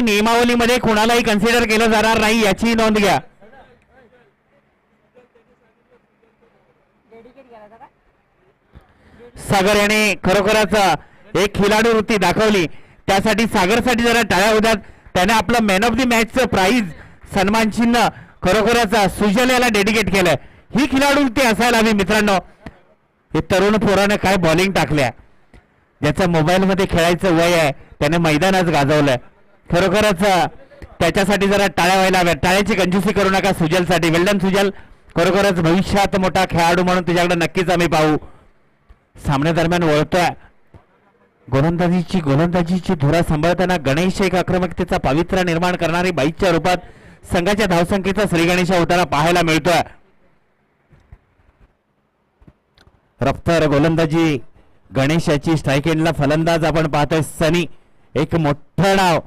नियमावलीमध्ये कोणालाही कन्सिडर केलं जाणार नाही याची नोंद घ्या. सागर याने खरोखरच एक खिलाडू वृत्ती दाखवली. त्यासाठी सागरसाठी जरा टाळ्या होत्यात. त्याने आपलं मॅन ऑफ द मॅचचं प्राइज सन्मान चिन्ह खरोखरच सुजल याला डेडिकेट केलंय. ही खिलाडू वृत्ती असायला हवी मित्रांनो. हे तरुण पोरानं काय बॉलिंग टाकल्या. ज्याचं मोबाईलमध्ये खेळायचं वय आहे त्याने मैदानच गाजवलंय. खरोखरच त्याच्यासाठी जरा टाळ्या व्हायला हव्या टाळ्याची कंजूसी करू नका सुजलसाठी. वेल्डन सुजल. खरोखरच भविष्यात मोठा खेळाडू म्हणून तुझ्याकडे नक्कीच आम्ही पाहू. सामन्यादरम्यान वळतोय. गोलंदाजीची गोलंदाजीची धुरा सांभाळताना गणेश एक आक्रमकतेचा पावित्र्य निर्माण करणारी बाईकच्या रूपात संघाच्या धावसंख्येचा श्रीगणेशा होताना पाहायला मिळतोय. रफ्तार गोलंदाजी गणेशाची स्ट्राईक एंडला फलंदाज आपण पाहतोय. सनी एक मोठं नाव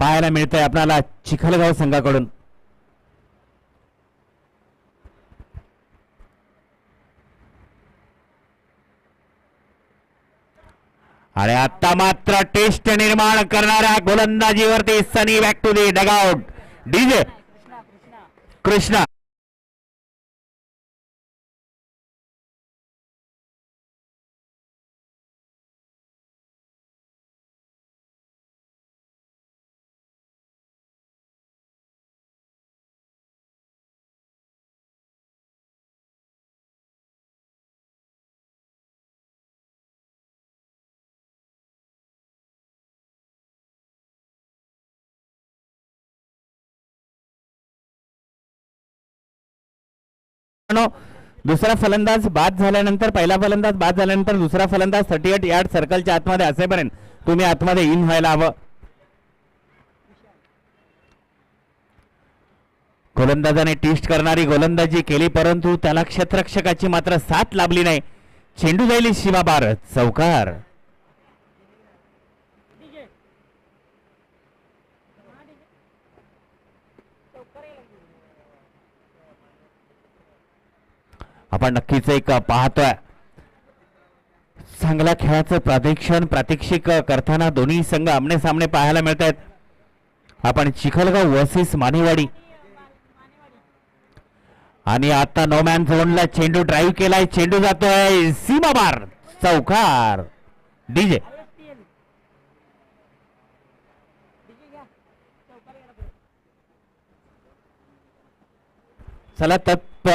पाहायला मिळतंय आपल्याला चिखलगाव संघाकडून. आणि आता मात्र टेस्ट निर्माण करणाऱ्या गोलंदाजीवरती Sunny back to the dugout DJ. Krishna. मित्रांनो, दुसरा फलंदाज बाद झाल्यानंतर पहिला फलंदाज बाद झाल्यानंतर दुसरा फलंदाज थर्टी एट यार्ड सर्कलच्या आतमध्ये असेपर्यंत तुम्ही आतमध्ये इन व्हायला हवं. गोलंदाजाने टिस्ट करणारी गोलंदाजी केली परंतु त्याला क्षेत्रक्षकाची मात्र साथ लाभली नाही. चेंडू जाईल शिवाबार चौकार. आपण नक्कीच एक पाहतोय. चांगल्या खेळाचं प्रादेक्षण प्रात्यक्षिक करताना दोन्ही संघ आमने सामने पाहायला मिळत आहेत आपण चिखलगाव वर्सेस मानेवाडी. आणि आता नो मॅन झोनला चेंडू ड्राईव्ह केलाय. चेंडू जातोय सीमा बार चौकार डीजे चला तत्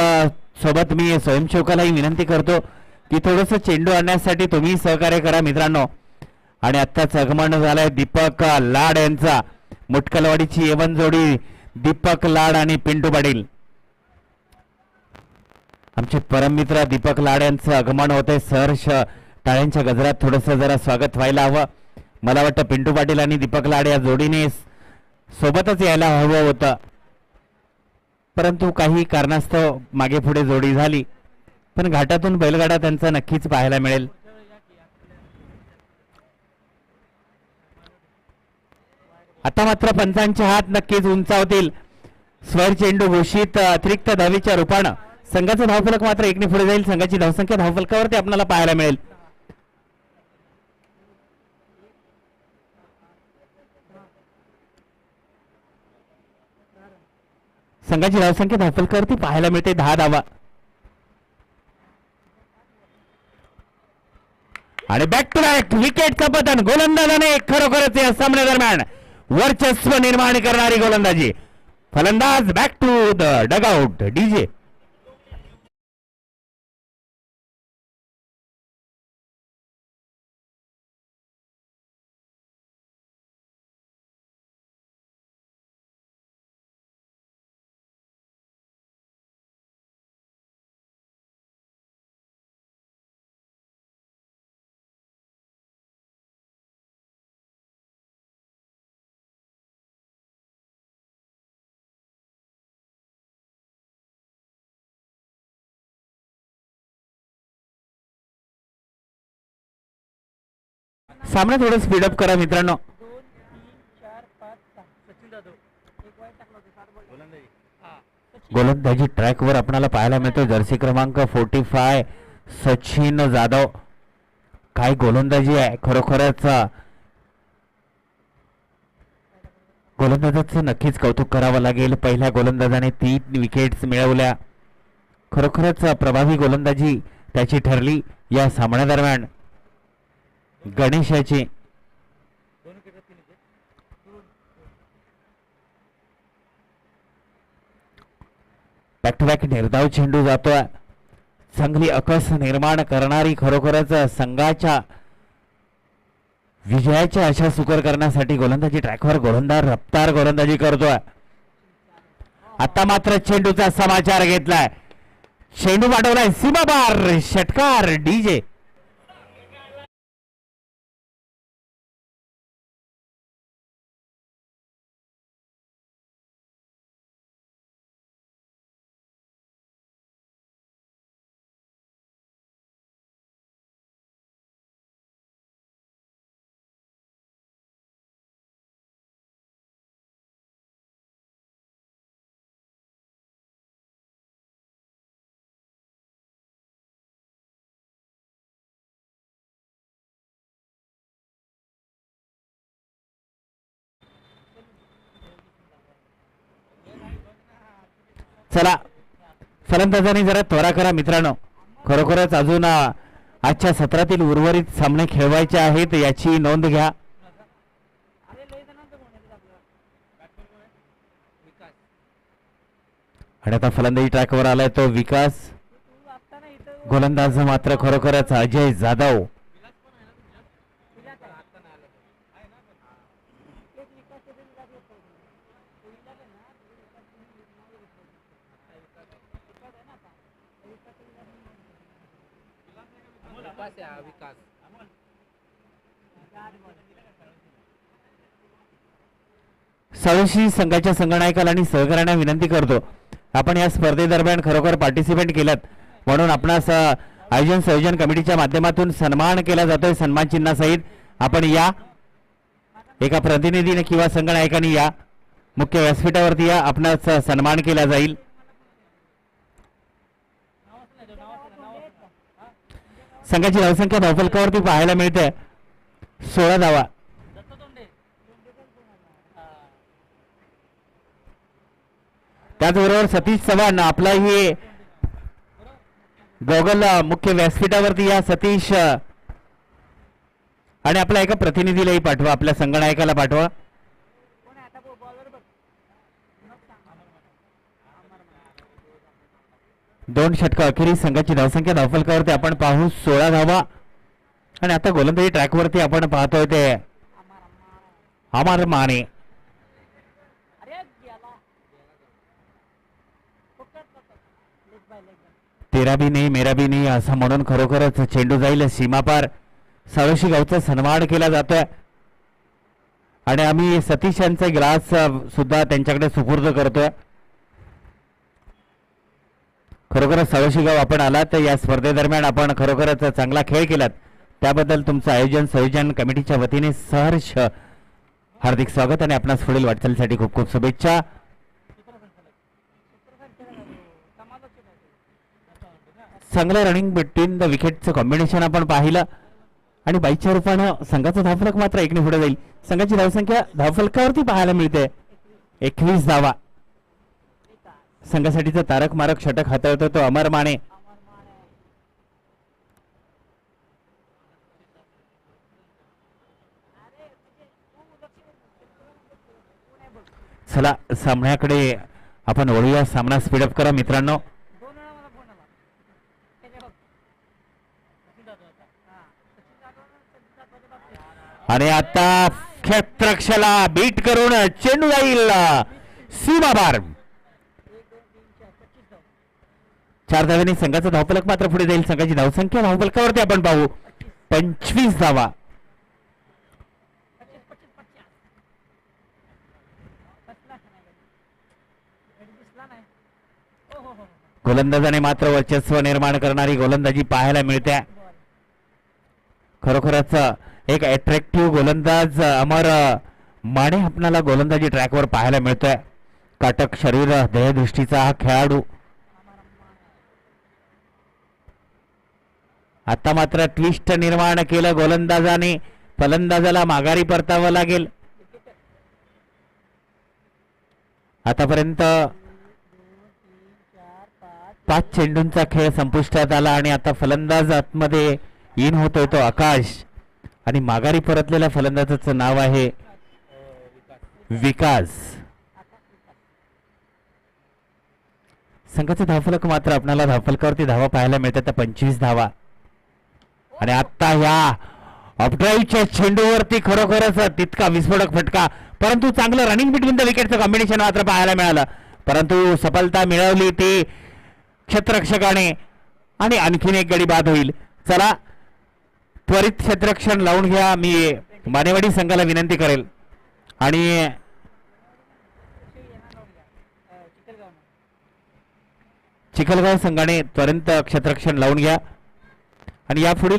सोबत मी स्वयंसेवकालाही विनंती करतो की थोडस चेंडू आणण्यासाठी तुम्ही सहकार्य करा मित्रांनो. आणि आत्ताच आगमन झालंय दीपक लाड यांचा. मुटकलवाडीची येवन जोडी दीपक लाड आणि पिंटू पाटील. आमचे परममित्र दीपक लाड यांचं आगमन होतंय. सहर्ष टाळ्यांच्या गजरात थोडस जरा स्वागत व्हायला हवं. मला वाटतं पिंटू पाटील आणि दीपक लाड या जोडीने सोबतच यायला हवं होतं. परंतु काही कारणास्तव मागे पुढे जोडी झाली. पण घाटातून बैलगाडा त्यांचा नक्कीच पाहायला मिळेल. आता मात्र पंचांचे हात नक्कीच उंचावतील. स्वर चेंडू घोषित अतिरिक्त धावीच्या रूपानं. संघाचं धावफलक मात्र एकने पुढे जाईल. संघाची धावसंख्या धावफलकावरती आपल्याला पाहायला मिळेल. संघाची धावसंख्या धावफलकावरती पाहायला मिळते दहा धावा. आणि बॅक टू बॅक विकेटचं पतन गोलंदाजाने खरोखरच या सामन्यादरम्यान वर्चस्व निर्माण करणारी गोलंदाजी. फलंदाज back to the dugout DJ सामना थोडं स्पीडअप करा मित्रांनो. गोलंदाजी ट्रॅकवर आपल्याला पाहायला मिळतो. जर्सी क्रमांक फोर्टी फाय सचिन जाधव. काय गोलंदाजी आहे? खरोखरच गोलंदाजाचं नक्कीच कौतुक करावं लागेल. पहिल्या गोलंदाजाने तीन विकेट्स मिळवल्या. खरोखरच प्रभावी गोलंदाजी त्याची ठरली या सामन्यादरम्यान. गणेशाची. बॅक टू बॅक निर्धाव चेंडू जातोय. चांगली अकस निर्माण करणारी खरोखरच संघाच्या विजयाच्या आशा सुकर करण्यासाठी गोलंदाजी ट्रॅकवर गोलंदाज रफ्तार गोलंदाजी करतोय. आता मात्र चेंडूचा समाचार घेतलाय. चेंडू पाठवलाय सीमाबार षटकार डीजे. चला. फलंदाजांनी जरा त्वरा करा मित्रांनो. खरोखरच अजून आजच्या सत्रातील उर्वरित सामने खेळवायचे आहेत याची नोंद घ्या. आणि आता फलंदाजी ट्रॅकवर आलाय तो विकास. गोलंदाज मात्र खरोखरच अजय जाधव. सळशी संघाच्या संगणकाला आणि सहकार्यांना विनंती करतो. आपण या स्पर्धेदरम्यान खरोखर पार्टिसिपेट केलात. म्हणून आपणास आयोजन संयोजन कमिटीच्या माध्यमातून सन्मान केला जातोय. सन्मान चिन्हासहित आपण या एका प्रतिनिधीने किंवा संगणकाने या मुख्य व्यासपीठावरती या आपणास सन्मान केला जाईल. संघाची धावसंख्या धावफलकावरती पाहायला मिळते सोळा धावा. त्याचबरोबर सतीश चव्हाण आपलाही गोगल मुख्य व्यासपीठावरती या सतीश. आणि आपल्या एका प्रतिनिधीलाही पाठवा आपल्या संगणायकाला पाठवा. दोन षटकं अखेरीस संघाची धावसंख्या धावफलकावरती आपण पाहू सोळा धावा. आणि आता गोलंदाजी ट्रॅकवरती आपण पाहतोय ते. अमर माने. तेरा बी नाही मेरा बी नाही असं म्हणून खरोखरच चेंडू जाईल सीमापार साळोशी गावचा सन्मान केला जातोय. आणि आम्ही सतीश यांचे ग्लास सुद्धा त्यांच्याकडे सुपूर्द करतोय. खरोखरच साळोशी गाव आपण आलात तर या स्पर्धेदरम्यान आपण खरोखरच चांगला खेळ केलात. त्याबद्दल तुमचं आयोजन संयोजन कमिटीच्या वतीने सहर्ष हार्दिक स्वागत आणि आपणास पुढील वाटचालीसाठी खूप खूप शुभेच्छा. चांगलं रनिंग बिटवीन द विकेटचं कॉम्बिनेशन आपण पाहिलं. आणि बाईच्या रूपानं संघाचा धावफलक मात्र एकने पुढे जाईल. संघाची धावसंख्या धावफलकावरती पाहायला मिळते. एकवीस धावा. संघासाठीचं तारक मारक षटक हाताळतो तो अमर माने. चला सामन्याकडे आपण वळूया. सामना स्पीडअप करा मित्रांनो. आणि आता क्षेत्रक्षला बीट करून चेंडू जाईल सीमाबार चार धाव्याने संघाचा धावपलक मात्र पुढे जाईल. संघाची धावसंख्या धावपलकावरती आपण पाहू. पंचवीस धावा गोलंदाजाने मात्र वर्चस्व निर्माण करणारी गोलंदाजी पाहायला मिळते. खरोखरच एक अट्रॅक्टिव्ह गोलंदाज अमर माने आपणाला गोलंदाजी ट्रॅकवर पाहायला मिळतोय. काटक शरीर देहदृष्टीचा हा खेळाडू. आता मात्र ट्विस्ट निर्माण केलं गोलंदाजाने. फलंदाजाला माघारी परतावं लागेल. आतापर्यंत पाच चेंडूंचा खेळ संपुष्टात आला आणि आता फलंदाज आतमध्ये इन होतोय तो आकाश. आणि माघारी परतलेल्या फलंदाजाचं नाव आहे विकास. संघाचं धावफलक मात्र आपल्याला धावफलकावरती धावा पाहायला मिळतात त्या पंचवीस धावा. आणि आत्ता ह्या अपड्राईव्हच्या चेंडूवरती खरोखरच तितका विस्फोटक फटका परंतु चांगलं रनिंग बिटवीन द विकेटचं कॉम्बिनेशन मात्र पाहायला मिळालं. परंतु सफलता मिळवली ती क्षेत्ररक्षकाने आणि आणखीन एक गडी बाद होईल. चला त्वरित क्षेत्ररक्षण लावून घ्या. मी मानेवाडी संघाला विनंती करेल. आणि चिखलगाव संघाने त्वरित क्षेत्ररक्षण लावून घ्या. आणि यापुढील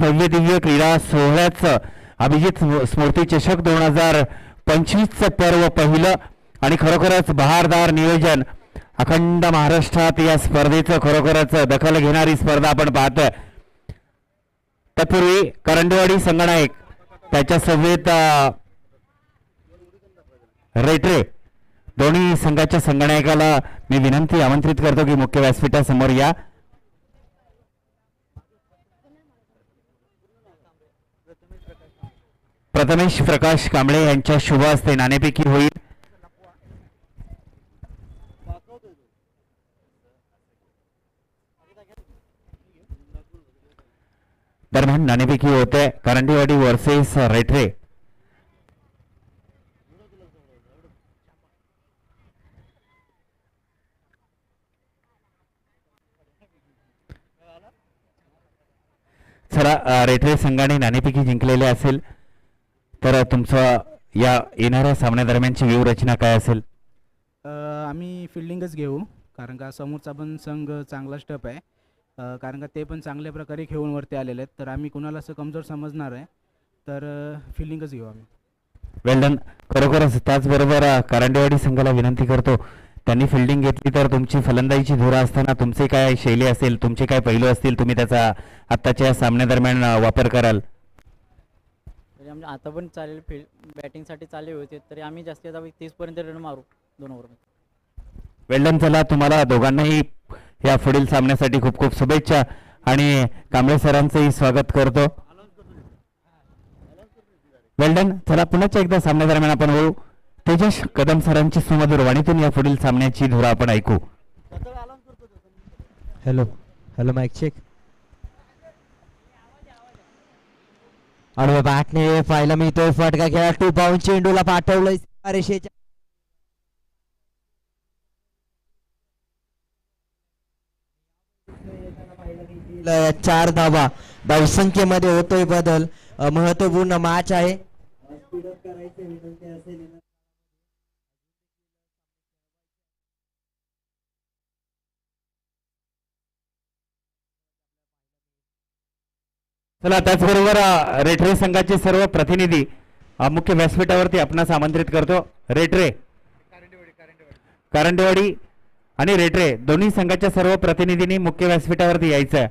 भव्य दिव्य क्रीडा सोहळ्याचं अभिजित स्मृती चषक दोन हजार पंचवीसचं पर्व पहिलं आणि खरोखरच बहारदार नियोजन. अखंड महाराष्ट्रात या स्पर्धेचं खरोखरच दखल घेणारी स्पर्धा आपण पाहतोय. तत्पूर्वी करंडवाडी संगणायक त्याच्या सभेत रेटरे दोन्ही संघाच्या संगणकाला मी विनंती आमंत्रित करतो की मुख्य व्यासपीठासमोर या. प्रथमेश प्रकाश कांबळे यांच्या शुभ हस्ते नाणेपैकी होईल. दरम्यान नाणेपैकी होते करंडीवाडी वर्सेस रेठरे. चला रेठरे संघाने नाणेपैकी जिंकलेले असेल. तर तुमचं या येणाऱ्या सामन्यादरम्यानची व्यूहरचना काय असेल? आम्ही फिल्डिंगच घेऊ कारण का समोरचा पण संघ चांगला स्टप आहे. अ, कारण का ते पण चांगल्या प्रकारे खेळून वरती आलेले आहेत. तर आम्ही कुणाला असं कमजोर समजणार आहे तर फिल्डिंगच घेऊ आम्ही. वेल डन खरोखरच त्याचबरोबर अ, करंडेवाडी संघाला विनंती करतो. त्यांनी फिल्डिंग घेतली तर तुमची फलंदाजीची धुरा असताना तुमचे काय शैली असेल तुमचे काय पैलू असतील तुम्ही त्याचा आत्ताच्या या सामन्यादरम्यान अ, वापर कराल. आमच्या आता पण चालेल फील्ड बॅटिंगसाठी चालले होते तरी आम्ही जास्तीत जास्त तीसपर्यंत रन मारू दोन ओव्हरमध्ये वेल्डन चला तुम्हाला दोघांनाही या पुढील सामन्यासाठी खूप खूप शुभेच्छा आणि कांबळे सरांचंही स्वागत करतो. वेल्डन चला पुन्हा एकदा सामन्यादरम्यान आपण होऊ तेजस कदम सरांची सुमधुर वाणीतून या पुढील सामन्याची धुरा आपण ऐकू. हॅलो हॅलो माईक चेक आणि बॅटने पाहिलं मी तो फटका खेळा टू पाऊंड चेंडूला पाठवलंय. रेषेच्या चार धावा. बहुसंख्येमध्ये होतोय बदल. महत्त्वपूर्ण मॅच आहे. चला त्याचबरोबर रेटरे संघाचे सर्व प्रतिनिधी मुख्य व्यासपीठावरती आपणास आमंत्रित करतो. रेटरे कारंडेवाडी आणि रेटरे दोन्ही संघाच्या सर्व प्रतिनिधींनी मुख्य व्यासपीठावरती यायचं आहे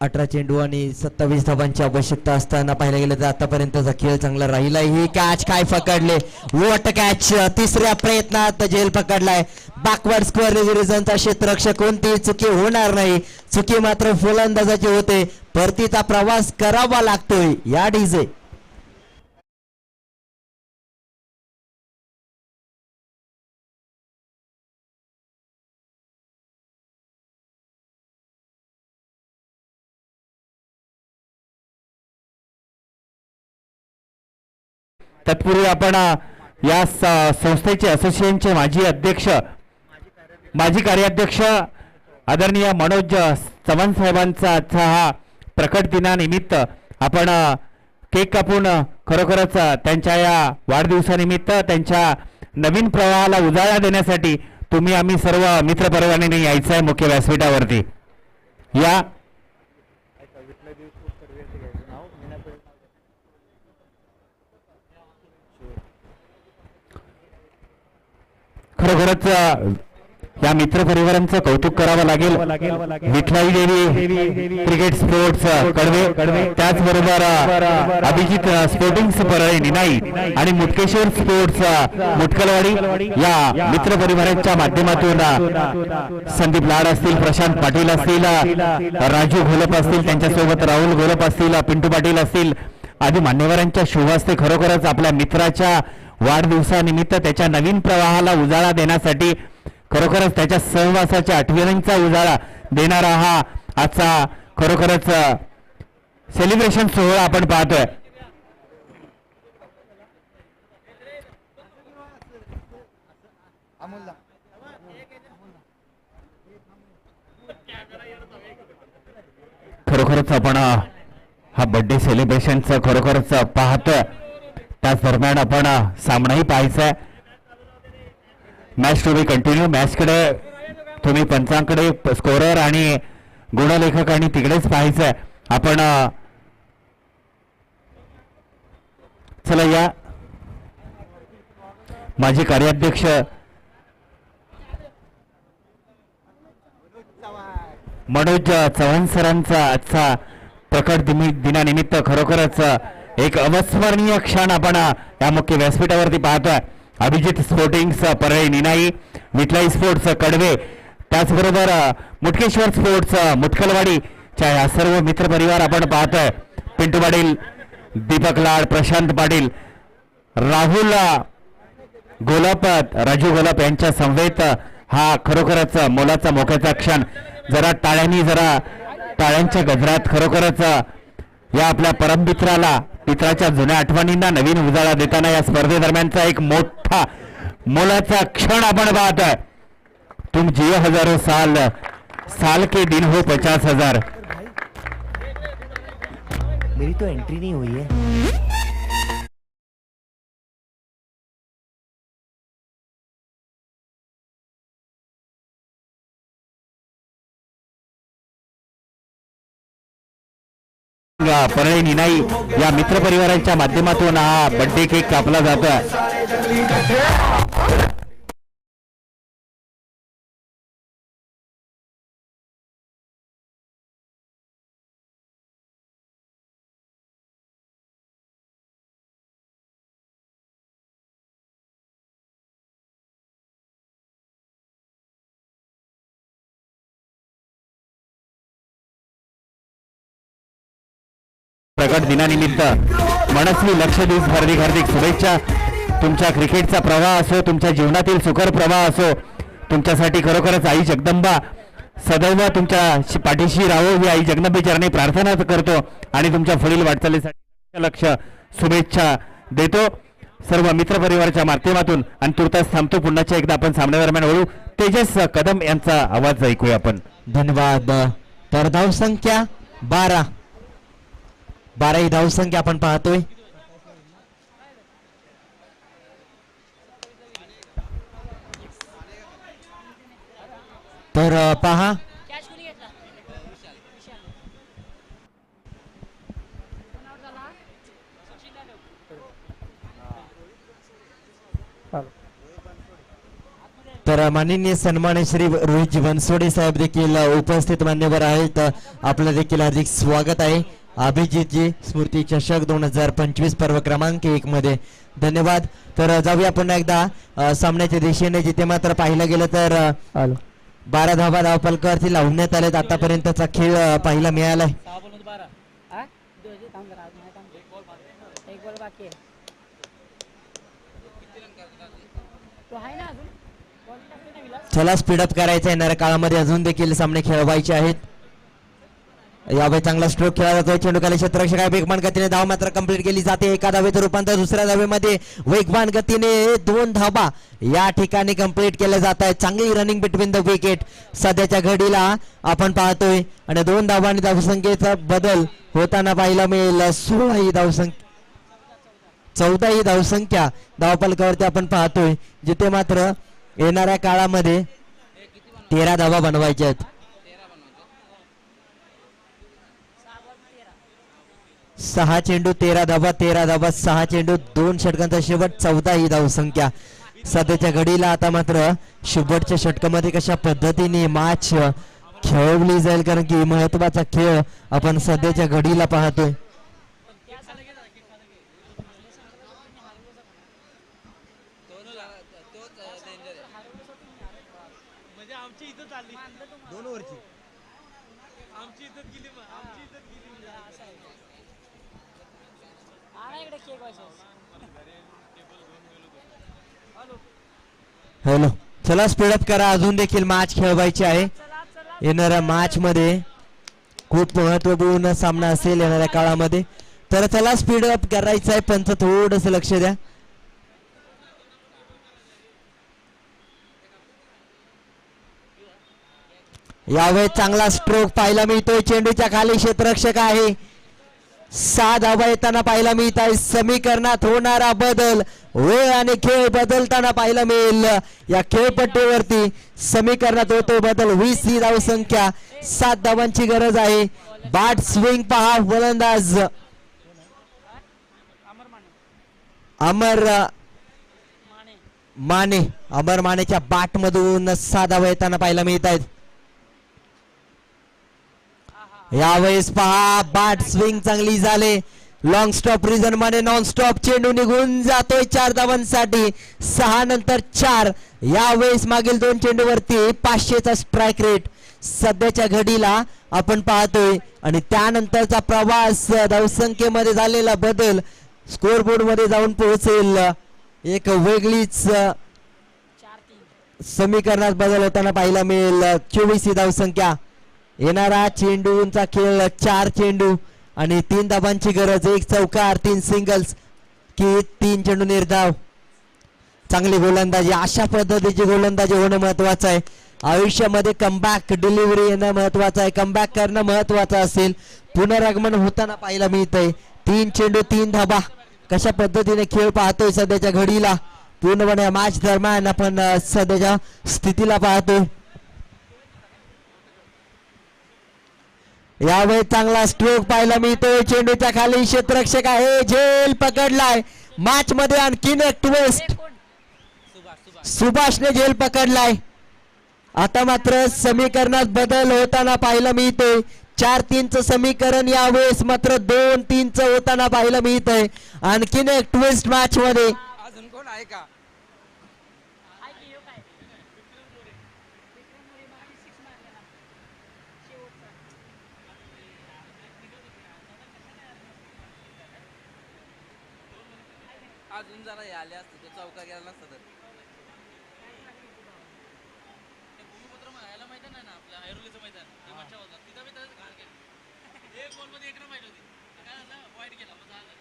अठरा चेंडू आणि सत्तावीस धावांची आवश्यकता असताना पाहायला गेलं तर आतापर्यंतचा खेळ चांगला राहिला ही कॅच काय पकडले? वॉट कॅच तिसऱ्या प्रयत्नात जेल पकडलाय. बॅकवर्ड स्क्वेअर रिझर्वेशनचा क्षेत्ररक्षक कोणतीही चुकी होणार नाही चुकी मात्र फलंदाजाची होते परतीचा प्रवास करावा लागतोय या डीजे. तत्पूर्वी आपण या संस्थेचे असोसिएशनचे माजी अध्यक्ष माजी कार्याध्यक्ष आदरणीय मनोज चव्हाण साहेबांचा आजचा हा प्रकट दिनानिमित्त आपण केक कापून खरोखरच त्यांच्या या वाढदिवसानिमित्त त्यांच्या नवीन प्रवाहाला उजाळा देण्यासाठी तुम्ही आम्ही सर्व मित्रपरवाने यायचं आहे मुख्य व्यासपीठावरती. या. खरोखरच या मित्रपरिवारांचं कौतुक करावं लागेल. विठलाई देवी क्रिकेट स्पोर्ट्स कडवे. त्याचबरोबर अभिजित स्पोर्टिंग परळी निनाई आणि मुटकेश्वर स्पोर्ट्स मुटकलवाडी या मित्रपरिवारांच्या माध्यमातून अ, संदीप लाड असतील प्रशांत पाटील असतील राजू घोलप असतील त्यांच्यासोबत राहुल घोलप असतील पिंटू पाटील असतील आदी मान्यवरांच्या शुभ हस्ते खरोखरच आपल्या मित्राच्या वाढदिवसानिमित्त त्याच्या नवीन प्रवाहाला उजाळा देण्यासाठी खरोखरच त्याच्या सहवासाच्या आठवणींचा उजाळा देणारा हा आजचा खरोखरच सेलिब्रेशन सोहळा आपण पाहतोय. खरोखरच आपण हा बर्थडे सेलिब्रेशनचं खरोखरच पाहतोय. त्याच दरम्यान आपण सामनाही पाहायचा आहे मॅच टू बी कंटिन्यू मॅचकडे तुम्ही पंचांकडे स्कोरर आणि गुणलेखक आणि तिकडेच पाहायचं आहे आपण चला या. माझे कार्याध्यक्ष मनोज चव्हाण सरांचा आजचा प्रकट दिनानिमित्त खरोखरच एक अविस्मरणीय क्षण आपण या मुख्य व्यासपीठावरती पाहतोय. अभिजित स्पोर्टिंग्स परळी निनाई विटलाई स्पोर्ट्स कडवे. त्याचबरोबर मुटकेश्वर स्पोर्ट्स अ, मुटकलवाडीच्या या सर्व मित्रपरिवार आपण पाहतोय. पिंटू पाटील दीपक लाड प्रशांत पाटील. राहुल गोलापत राजू गोलाप यांच्या समवेत हा खरोखरच मोलाचा मोक्याचा क्षण. जरा टाळ्यांनी जरा टाळ्यांच्या गजरात खरोखरच या आपल्या परममित्राला मित्राच्या जुन्या आठवणींना नवीन उजाळा देताना या स्पर्धेदरम्यानचा एक मोठा मोलाचा क्षण आपण पाहतोय तुम जियो हजारो साल साल के दिन हो पचास हजार. मेरी तो एंट्री नहीं हुई है. परळी निनाई या मित्रपरिवारांच्या माध्यमातून हा बड्डे केक कापला जातो प्रगट दिनानिमित्त मनस्वी दिवस हार्दिक हार्दिक शुभेच्छा. तुमच्या क्रिकेटचा प्रवाह असो तुमच्या जीवनातील सुखर प्रवाह असो तुमच्यासाठी खरोखरच आई जगदंबा. सदैव तुमच्या पाठीशी राहो ही आई जगदंबेचरणी प्रार्थना करतो आणि तुमच्या पुढील वाटचालीसाठी लक्ष शुभेच्छा देतो. सर्व मित्रपरिवाराच्या माध्यमातून आणि तुर्तास थांबतो. पुन्हाच्या एकदा आपण सामन्यादरम्यान वळू. तेजस कदम यांचा आवाज ऐकूया आपण. धन्यवाद. तर धावसंख्या बारा. बारा ही धावसंख्या आपण पाहतोय. तर पहा. तर माननीय सन्मान श्री रोहित बनसोडे साहेब देखील उपस्थित मान्यवर आहेत. आपलं देखील हार्दिक स्वागत आहे. अभिजितजी स्मृती चषक दोन हजार पंचवीस पर्व क्रमांक एक मध्ये. धन्यवाद. तर जाऊया पुन्हा एकदा. सामन्याच्या दिशेने जिथे मात्र पाहिलं गेलं तर बारा धावा धावपलकावरती लावण्यात आलेत आतापर्यंतचा खेळ पाहायला मिळालाय. चला स्पीडअप करायचा येणाऱ्या काळामध्ये अजून देखील सामने खेळवायचे आहेत. यावेळी चांगला स्ट्रोक खेळला जातोय. चेंडूखाली क्षेत्ररक्षक आहे वेगवान गतीने धाव मात्र कंप्लीट केली जाते. एका धावेचं रूपांतर दुसऱ्या धावेमध्ये वेगवान गतीने दोन धावा या ठिकाणी कंप्लीट केल्या जात आहेत. चांगली रनिंग बिटवीन द विकेट सध्याच्या घडीला आपण पाहतोय. आणि दोन धावा आणि धावसंख्येचा बदल होताना पाहायला मिळेल. सोळा ही धावसंख्या चौदा ही धावसंख्या धावपालकावरती आपण पाहतोय. जिथे मात्र येणाऱ्या काळामध्ये तेरा धावा बनवायच्या आहेत. सहा चेंडू तेरा धाबा तेरा धाबा सहा चेंडू दोन षटकांचा शेवट चौदा ही धावसंख्या सध्याच्या घडीला आता मात्र शेवटच्या षटकामध्ये कशा पद्धतीने मॅच खेळवली जाईल? कारण की महत्त्वाचा खेळ आपण सध्याच्या घडीला पाहतोय. हॅलो. चला स्पीडअप करा. अजून देखील मॅच खेळवायची आहे. येणाऱ्या मॅच मध्ये खूप महत्त्वपूर्ण सामना असेल येणाऱ्या काळामध्ये. तर चला स्पीडअप करायचं आहे. पंच थोडस लक्ष द्या. यावेळी चांगला स्ट्रोक पाहायला मिळतोय. चेंडूच्या खाली क्षेत्ररक्षक आहे. सहा धावा येताना पाहायला मिळत आहे समीकरणात होणारा बदल वेळ आणि खेळ बदलताना पाहायला मिळेल. या खेळपट्टीवरती समीकरणात होतो बदल वीस ही धाव संख्या. सात धावांची गरज आहे. बाट स्विंग पहा गोलंदाज अमर माने. अमर मानेच्या बाट मधून सहा धावा येताना पाहायला मिळत आहेत यावेळेस पहा बाट स्विंग चांगली झाले. लॉंग स्टॉप रिझनमध्ये नॉन स्टॉप चेंडू निघून जातोय चार धावांसाठी. सहा नंतर चार. यावेळेस मागील दोन चेंडूवरती पाचशेचा स्ट्राईक रेट सध्याच्या घडीला आपण पाहतोय. आणि त्यानंतरचा प्रवास धावसंख्येमध्ये झालेला बदल स्कोरबोर्डमध्ये जाऊन पोहोचेल. एक वेगळीच समीकरणात बदल होताना पाहायला मिळेल. चोवीस ही धावसंख्या. येणारा चेंडूंचा खेळ चार चेंडू आणि तीन धाबांची गरज एक चौकार तीन सिंगल्स की तीन चेंडू निर्धाव. चांगली गोलंदाजी अशा पद्धतीची गोलंदाजी होणं महत्वाचं आहे. आयुष्यामध्ये कमबॅक डिलिव्हरी येणं महत्वाचं आहे. कमबॅक करणं महत्वाचं असेल. पुनरागमन होताना पाहायला मिळतंय. तीन चेंडू तीन धाबा. कशा पद्धतीने खेळ पाहतोय सध्याच्या घडीला? पूर्णपणे मॅच दरम्यान आपण सध्याच्या स्थितीला पाहतोय. यावेळी चांगला स्ट्रोक पाहायला मिळतोय चेंडूच्या खाली क्षेत्ररक्षक आहे. झेल पकडलाय. मॅच मध्ये आणखीन एक ट्विस्ट सुभाषने झेल पकडलाय. आता मात्र समीकरणात बदल होताना पाहायला मिळतोय चार तीनचं समीकरण यावेळेस मात्र दोन तीनचं होताना पाहायला मिळतंय आणखीन एक ट्विस्ट मॅच मध्ये. अजून कोण आहे का? अजून जरा हे आले असते तो चौका गेला नसता तर. भूमिपुत्र ह्याला मैदान आहे ना आपल्या ऐरोलीचं मैदान ते मच्छा होता तिथं मी त्याचं घाण केलं. एक बॉलमध्ये एक रन माहिती होती. काय झालं? वाईट गेला मग झालं.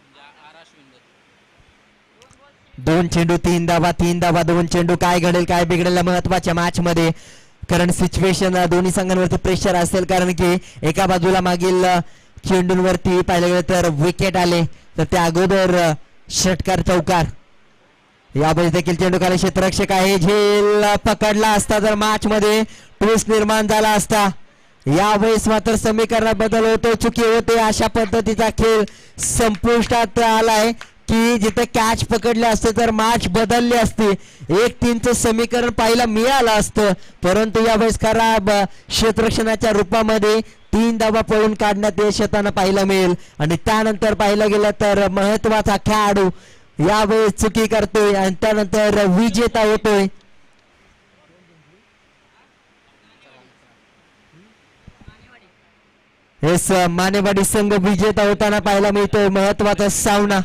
म्हणजे आर अश्विन दोन चेंडू तीन धावा तीन धावा दोन चेंडू. काय घडेल काय बिघडेल या महत्त्वाच्या मॅच मध्ये कारण सिच्युएशन दोन्ही संघांवरती प्रेशर असेल कारण की एका बाजूला मागील अ, चेंडूंवरती पाहिलं गेलं तर विकेट आले. तर त्या अगोदर षटकार चौकार. यामध्ये देखील चेंडू खाली क्षेत्ररक्षक आहे. झेल पकडला असता तर मॅच मध्ये ट्विस्ट निर्माण झाला असता. यावेळेस मात्र समीकरणात बदल होतो चुकी होते. अशा पद्धतीचा खेळ संपुष्टात आलाय की जिथे कॅच पकडले असते तर मॅच बदलली असती. एक तीनचं समीकरण पाहायला मिळालं असतं. परंतु यावेळेस खराब क्षेत्रक्षणाच्या क्षेत्ररक्षणाच्या रूपामध्ये तीन धावा पळून काढण्यात यश येताना पाहायला मिळेल. आणि त्यानंतर पाहायला गेलं तर महत्त्वाचा खेळाडू यावेळेस चुकी करतोय आणि त्यानंतर विजेता होतोय. हेच मानेवाडी संघ विजेता होताना पाहायला मिळतोय. महत्त्वाचा सामना.